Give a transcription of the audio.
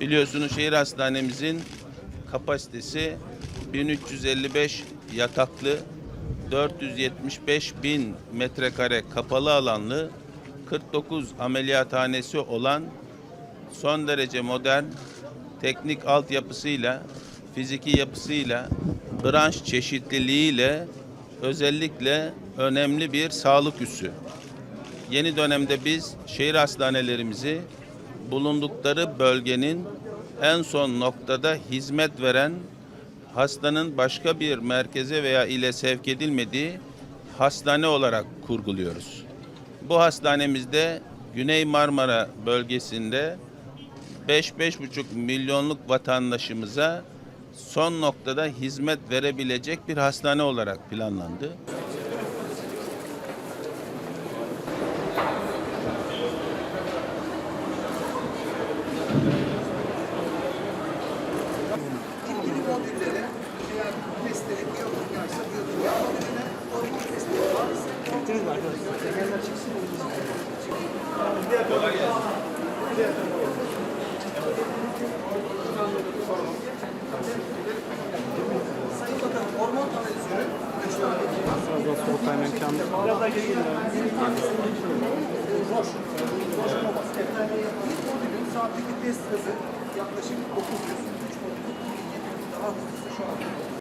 Biliyorsunuz şehir hastanemizin kapasitesi 1355 yataklı, 475 bin metrekare kapalı alanlı, 49 ameliyathanesi olan son derece modern teknik altyapısıyla, fiziki yapısıyla, branş çeşitliliğiyle özellikle önemli bir sağlık üssü. Yeni dönemde biz şehir hastanelerimizi bulundukları bölgenin en son noktada hizmet veren hastanın başka bir merkeze veya ile sevk edilmediği hastane olarak kurguluyoruz. Bu hastanemizde Güney Marmara bölgesinde 5-5,5 milyonluk vatandaşımıza son noktada hizmet verebilecek bir hastane olarak planlandı. Mesleğe biyolog varsa biyolog modülüne hormon mesleği varsa Bittiniz mi arkadaşlar? Temeller çıksın Sayın Bakanım hormon tane Biraz daha soğutayım imkanı. Biraz daha geri gelin. Roş. Roş Nova. Bir modülün saatlik test hızı yaklaşık 9 gün.